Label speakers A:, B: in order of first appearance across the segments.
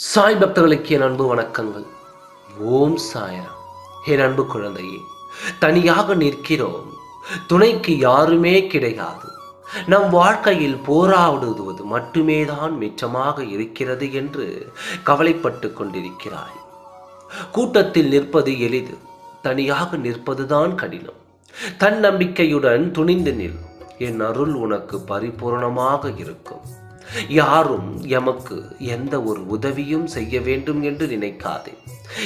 A: சாய் பக்தர்களுக்கு என் அன்பு வணக்கங்கள். ஓம் சாயரா என் அன்பு குழந்தையே தனியாக நிற்கிறோம். துணைக்கு யாருமே கிடையாது. நம் வாழ்க்கையில் போராடுவது மட்டுமே தான் மிச்சமாக இருக்கிறது என்று கவலைப்பட்டு கொண்டிருக்கிறாய். கூட்டத்தில் நிற்பது எளிது தனியாக நிற்பதுதான் கடினம். தன்னம்பிக்கையுடன் துணிந்து நில் என் அருள் உனக்கு பரிபூரணமாக இருக்கும். யாரும் எமக்கு எந்த ஒரு உதவியும் செய்ய வேண்டும் என்று நினைக்காதே.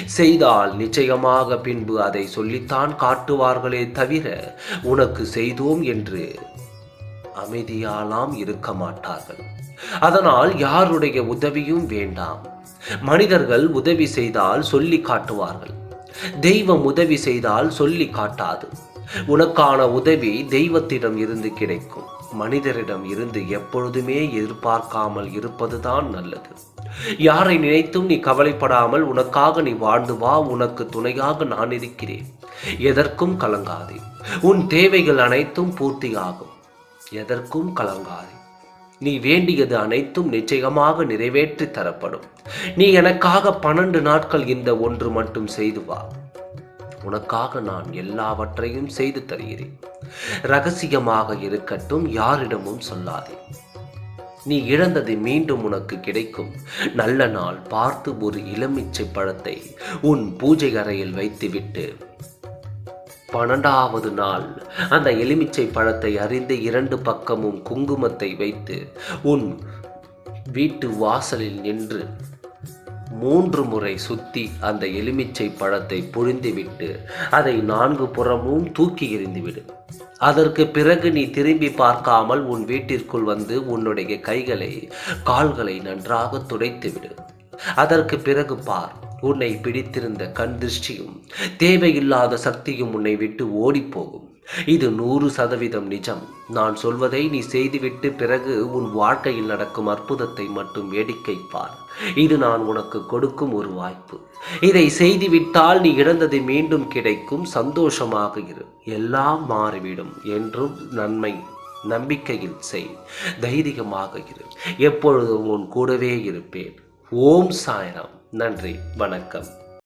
A: செய்தால் நிச்சயமாக பின்பு அதை சொல்லித்தான் காட்டுவார்களே தவிர உனக்கு செய்தோம் என்று அமைதியாலாம் இருக்க மாட்டார்கள். அதனால் யாருடைய உதவியும் வேண்டாம். மனிதர்கள் உதவி செய்தால் சொல்லி காட்டுவார்கள். தெய்வம் உதவி செய்தால் சொல்லி காட்டாது. உனக்கான உதவி தெய்வத்திடம் இருந்து கிடைக்கும். மனிதரிடம் இருந்து எப்பொழுதுமே எதிர்பார்க்காமல் இருப்பதுதான் நல்லது. யாரை நினைத்தும் நீ கவலைப்படாமல் உனக்காக நீ வாழ்ந்து வா உனக்கு துணையாக நான் இருக்கிறேன். எதற்கும் கலங்காதே. உன் தேவைகள் அனைத்தும் பூர்த்தியாகும். எதற்கும் கலங்காதே. நீ வேண்டியது அனைத்தும் நிச்சயமாக நிறைவேற்றி தரப்படும். நீ எனக்காக பன்னெண்டு நாட்கள் இந்த ஒன்று மட்டும் செய்து வா. உனக்காக நான் எல்லாவற்றையும் செய்து தருகிறேன். ரகசியமாக இருக்கட்டும் யாரிடமும் சொல்லாதே. நீ இழந்தது மீண்டும் உனக்கு கிடைக்கும். நல்ல நாள் பார்த்து ஒரு இளமிச்சை பழத்தை உன் பூஜை அறையில் வைத்துவிட்டு பன்னெண்டாவது நாள் அந்த எலுமிச்சை பழத்தை அறிந்து இரண்டு பக்கமும் குங்குமத்தை வைத்து உன் வீட்டு வாசலில் நின்று மூன்று முறை சுத்தி அந்த எலுமிச்சை பழத்தை பொழிந்துவிட்டு அதை நான்கு புறமும் தூக்கி எறிந்துவிடு. அதற்கு பிறகு நீ திரும்பி பார்க்காமல் உன் வீட்டிற்குள் வந்து உன்னுடைய கைகளை கால்களை நன்றாக துடைத்துவிடு. அதற்கு பிறகு பார் உன்னை பிடித்திருந்த கண் திருஷ்டியும் தேவையில்லாத சக்தியும் உன்னை விட்டு ஓடிப்போகும். இது நூறு சதவீதம் நிஜம். நான் சொல்வதை நீ செய்துவிட்டு பிறகு உன் வாழ்க்கையில் நடக்கும் அற்புதத்தை மட்டும் வேடிக்கை பார். இது நான் உனக்கு கொடுக்கும் ஒரு வாய்ப்பு. இதை செய்துவிட்டால் நீ இழந்தது மீண்டும் கிடைக்கும் சந்தோஷமாக இரு. எல்லாம் மாறிவிடும் என்றும் நன்மை நம்பிக்கையில் செய். தைரியமாக இரு. எப்பொழுதும் உன் கூடவே இருப்பேன். ஓம் சாயரம். நன்றி. வணக்கம்.